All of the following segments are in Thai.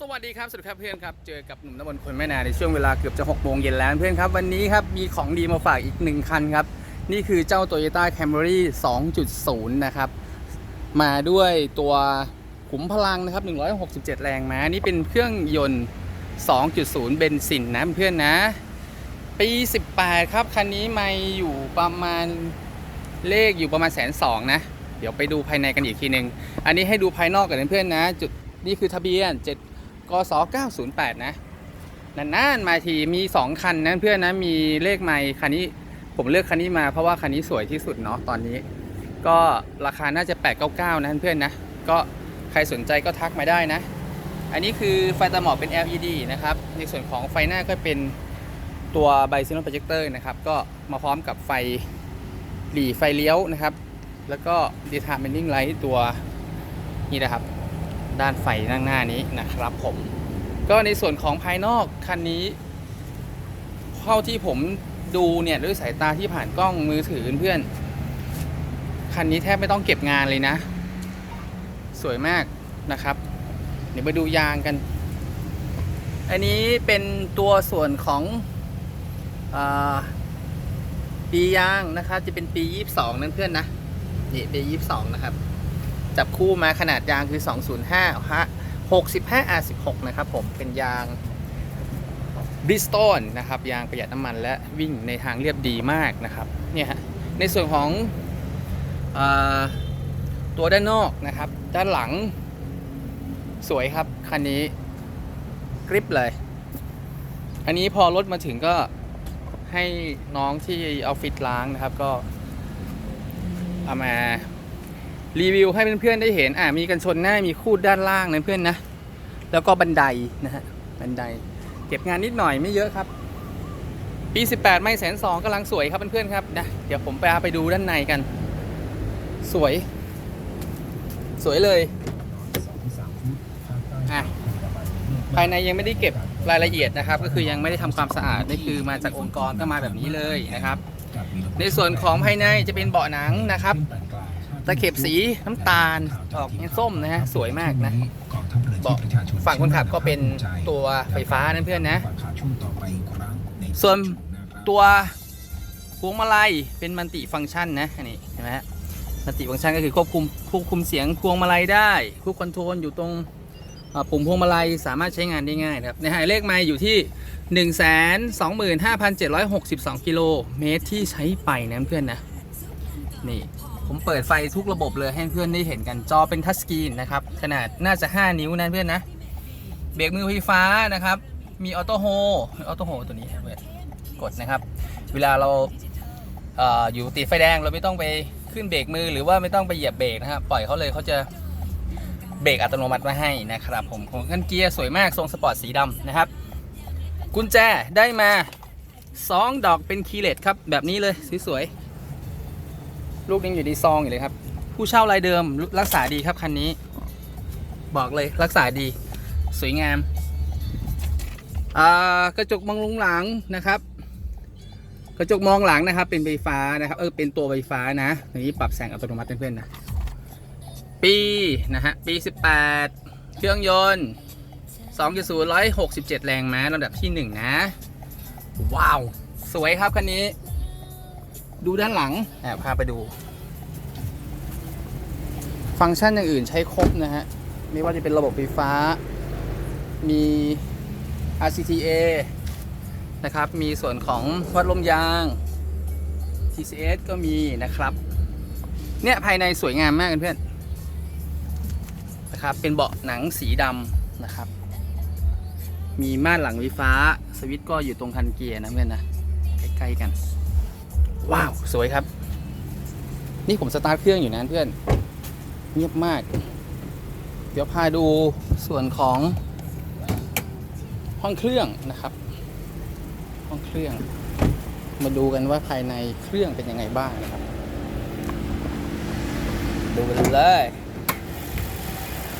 สวัสดีครับสวัสดีครับเพื่อนครับ เจอกับหนุ่มน้ำมนคนแม่นาในช่วงเวลาเกือบจะ6โมงเย็นแล้วเพื่อนครับ วันนี้ครับ มีของดีมาฝากอีกหนึ่งคันครับ นี่คือเจ้า Toyota Camry 2.0 นะครับ มาด้วยตัวขุมพลังนะครับ 167 แรงม้านี่เป็นเครื่องยนต์ 2.0 เบนซินนะเพื่อนนะ ปี 18 ครับ คันนี้ไม่อยู่ประมาณเลขอยู่ประมาณแสนสองนะ เดี๋ยวไปดูภายในกันอีกทีหนึ่งอันนี้ให้ดูภายนอกกันนเพื่อนนะจุดนี่คือทะเบียน7 กศ908 นะนานๆมาทีมี 2 คันนะเพื่อนนะมีเลขไม่คันนี้ผมเลือกคันนี้มาเพราะว่าคันนี้สวยที่สุดเนาะตอนนี้ ก็ราคาน่าจะ 899 นะเพื่อนนะ ก็ใครสนใจก็ทักมาได้นะ อันนี้คือไฟตาหมอกเป็น LED นะครับ ในส่วนของไฟหน้าก็เป็นตัวไบซิโนโปรเจคเตอร์นะครับ ก็มาพร้อมกับไฟหลีไฟเลี้ยวนะครับ แล้วก็ determining light ตัวนี้นะครับ ด้านไฟด้านหน้านี้นะครับผม ก็ในส่วนของภายนอกคันนี้เท่าที่ผมดูเนี่ยด้วยสายตาที่ผ่านกล้องมือถือเพื่อนคันนี้แทบไม่ต้องเก็บงานเลยนะ สวยมากนะครับ เดี๋ยวมาดูยางกัน อันนี้เป็นตัวส่วนของอปียางนะครับ จะเป็นปี 22 นั่นเพื่อนนะนี่ปี 22 นะครับ จับคู่มาขนาดยางคือ 205ฮะ65 R16 นะครับผมเป็นยางบริสต l นะครับยางประหยัดน้ำมันและวิ่งในทางเรียบดีมากนะครับเนี่ยฮะในส่วนของอตัวด้านนอกนะครับ ด้านหลังสวยครับ คันนี้กริปเลย อันนี้พอรถมาถึงก็ให้น้องที่ออฟฟิศล้างนะครับก็เอามา รีวิวให้เพื่อนๆได้เห็น อ่ามีกันชนหน้ามีคูดด้านล่างนะเพื่อนนะ แล้วก็บันไดนะฮะ บันได เก็บงานนิดหน่อยไม่เยอะครับ ปี 18 ไม่แสนสองกำลังสวยครับเพื่อนๆครับนะเดี๋ยวผมไปพาไปดูด้านในกัน สวย สวยเลยอะภายในยังไม่ได้เก็บรายละเอียดนะครับ ก็คือยังไม่ได้ทำความสะอาดนี่คือมาจากองค์กรก็มาแบบนี้เลยนะครับ ในส่วนของภายในจะเป็นเบาะหนังนะครับ ตะเข็บสีน้ำตาลออกส้มนะฮะสวยมากนะเบาะฝั่งคนขับก็เป็นตัวไฟฟ้านะเพื่อนนะ ส่วนตัวพวงมาลัยเป็นมัลติฟังก์ชันนะอันนี้เห็นไหมฮะมัลติฟังก์ชันก็คือควบคุมควบคุมเสียงพวงมาลัยได้ควบคอนโทรลอยู่ตรงอ่าปุ่มพวงมาลัยสามารถใช้งานได้ง่ายนะครับในหายเลขไมล์อยู่ที่ 1 2 5 7 6 2 กิโลเมตรที่ใช้ไปนะเพื่อนนะนี่ ผมเปิดไฟทุกระบบเลยให้เพื่อนได้เห็นกันจอเป็นทัชสกรีนนะครับ ขนาดน่าจะ 5 นิ้วนะเพื่อนนะ เบรกมือไฟฟ้านะครับ มีออโต้โฮออโต้โฮตัวนี้เพื่อนกดนะครับ เวลาเราเออยู่ติดไฟแดงเราไม่ต้องไปขึ้นเบรกมือหรือว่าไม่ต้องไปเหยียบเบรกนะครับปล่อยเขาเลยเขาจะเบรกอัตโนมัติมาให้นะครับผมของคันเกียร์สวยมากทรงสปอร์ตสีดำนะครับ กุญแจได้มา 2 ดอกเป็นคีย์เลสครับแบบนี้เลยสวยๆ ลูกยังอยู่ในซองอยู่เลยครับ ผู้เช่ารายเดิมรักษาดีครับคันนี้ บอกเลยรักษาดี สวยงามกระจกมองลงหลังนะครับ กระจกมองหลังนะครับ เป็นไฟฟ้านะครับเออเป็นตัวไฟฟ้านะอันนี้ปรับแสงอัตโนมัติเพื่อนๆนะปีนะฮะปี 18 เครื่องยนต์ 2.0 167 แรงม้าลำดับที่ 1 นะ ว้าว สวยครับคันนี้ ดูด้านหลังแอบพาไปดู ฟังก์ชันอย่างอื่นใช้ครบนะฮะ ไม่ว่าจะเป็นระบบไฟฟ้า มี RCTA นะครับ มีส่วนของวัดลมยาง TCS ก็มีนะครับ เนี่ยภายในสวยงามมากเพื่อนนะครับ เป็นเบาะหนังสีดำนะครับ มีม่านหลังไฟฟ้า สวิตช์ก็อยู่ตรงคันเกียร์นะเพื่อนนะ ใกล้ๆกัน ว้าว สวยครับ นี่ผมสตาร์ทเครื่องอยู่นะเพื่อน เงียบมาก เดี๋ยวพาดูส่วนของห้องเครื่องนะครับ ห้องเครื่อง มาดูกันว่าภายในเครื่องเป็นยังไงบ้างนะครับ ดูกันเลย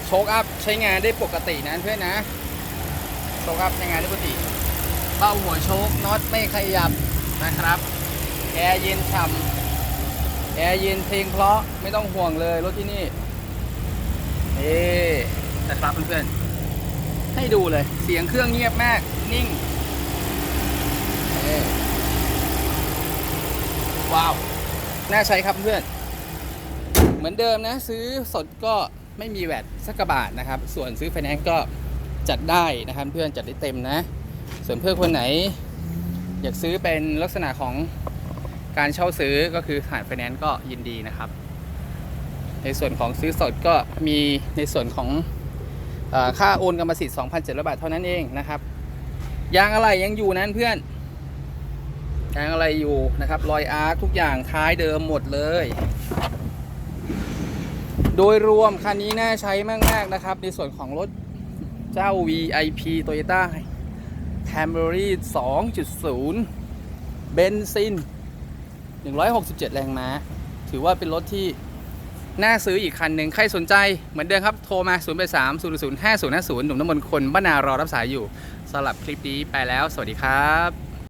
โชคอัพใช้งานได้ปกตินะเพื่อนนะโชคอัพใช้งานได้ปกติเป้าหัวโชคน็อตไม่ขยับนะครับ แอร์เย็นฉ่ำแอร์เย็นเพลงเพราะไม่ต้องห่วงเลยรถที่นี่นี่นะครับเพื่อนๆให้ดูเลย เสียงเครื่องเงียบมาก นิ่งเอ้ว้าว น่าใช้ครับเพื่อน เหมือนเดิมนะ ซื้อสดก็ไม่มีแวดสักกระบาทนะครับ ส่วนซื้อไฟแนนซ์ก็จัดได้นะครับเพื่อนจัดได้เต็มนะ ส่วนเพื่อนคนไหน อยากซื้อเป็นลักษณะของ การเช่าซื้อก็คือผ่านไฟแนนซ์ก็ยินดีนะครับ ในส่วนของซื้อสดก็มีในส่วนของอค่าโอนกรรมสิทธิ์2,700 บาทเท่านั้นเองนะครับ ยางอะไรยังอยู่นั้นเพื่อน ยางอะไรอยู่นะครับ รอยอาร์คทุกอย่างท้ายเดิมหมดเลย โดยรวมคันนี้น่าใช้มากๆนะครับ ในส่วนของรถเจ้า VIP Toyota Camry 2.0 เบนซิน 167 แรงม้า ถือว่าเป็นรถที่น่าซื้ออีกคันหนึ่งใครสนใจเหมือนเดิมครับ โทรมา 0 8 3 0 0 5 0 5 0 หนุ่มน้ำมนคนบ้านนารอรับสายอยู่สำหรับคลิปนี้ไปแล้ว สวัสดีครับ